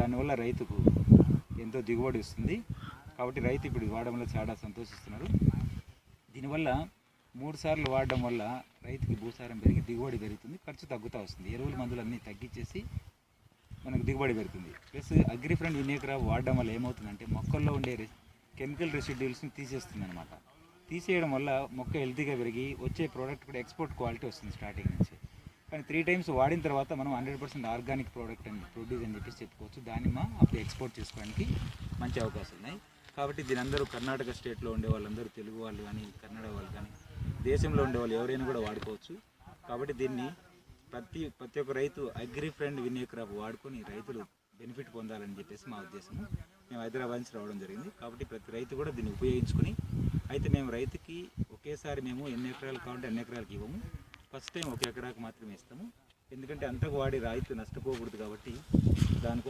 దానివల్ల రైతుకు ఎంతో దిగుబడి వస్తుంది. కాబట్టి రైతు ఇప్పుడు వాడడంలో వాడడం వల్ల చాలా సంతోషిస్తున్నారు దీనివల్ల మూడు సార్లు వాడడం వల్ల రైతుకి భూసారం పెరిగి దిగుబడి పెరుగుతుంది ఖర్చు తగ్గుతూ వస్తుంది. ఎరువుల మందులు అన్నీ తగ్గించేసి మనకు దిగుబడి పెరుగుతుంది. ప్లస్ అగ్రిఫ్రెండ్ ఫ్రెండ్ వాడడం వల్ల ఏమవుతుందంటే మొక్కల్లో ఉండే కెమికల్ రెసిడ్యూల్స్ని తీసేస్తుంది అనమాట తీసేయడం వల్ల మొక్క హెల్తీగా పెరిగి వచ్చే ప్రోడక్ట్ కూడా ఎక్స్పోర్ట్ క్వాలిటీ వస్తుంది స్టార్టింగ్ నుంచి. కానీ త్రీ టైమ్స్ వాడిన తర్వాత మనం హండ్రెడ్ పర్సెంట్ ఆర్గానిక్ ప్రోడక్ట్ అని ప్రొడ్యూస్ అని చెప్పేసి చెప్పుకోవచ్చు. దానిమ్మ అప్పుడు ఎక్స్పోర్ట్ చేసుకోవడానికి మంచి అవకాశాలు ఉన్నాయి. కాబట్టి దీని అందరూ కర్ణాటక స్టేట్లో ఉండే వాళ్ళందరూ తెలుగు వాళ్ళు కానీ కన్నడ వాళ్ళు కానీ దేశంలో ఉండే వాళ్ళు ఎవరైనా కూడా వాడుకోవచ్చు. కాబట్టి దీన్ని ప్రతి ప్రతి ఒక్క రైతు అగ్రి ఫ్రెండ్ వినియోగ క్రాప్ వాడుకొని రైతులు బెనిఫిట్ పొందాలని చెప్పేసి మా ఉద్దేశం మేము హైదరాబాద్ నుంచి రావడం జరిగింది. కాబట్టి ప్రతి రైతు కూడా దీన్ని ఉపయోగించుకొని అయితే మేము రైతుకి ఒకేసారి మేము ఎన్ని ఎకరాలు కావాలంటే అన్ని ఎకరాలకు ఇవ్వము. ఫస్ట్ టైం ఒక ఎకరాకు మాత్రమే ఇస్తాము. ఎందుకంటే అంతకు వాడి రైతు నష్టపోకూడదు కాబట్టి దానికోసం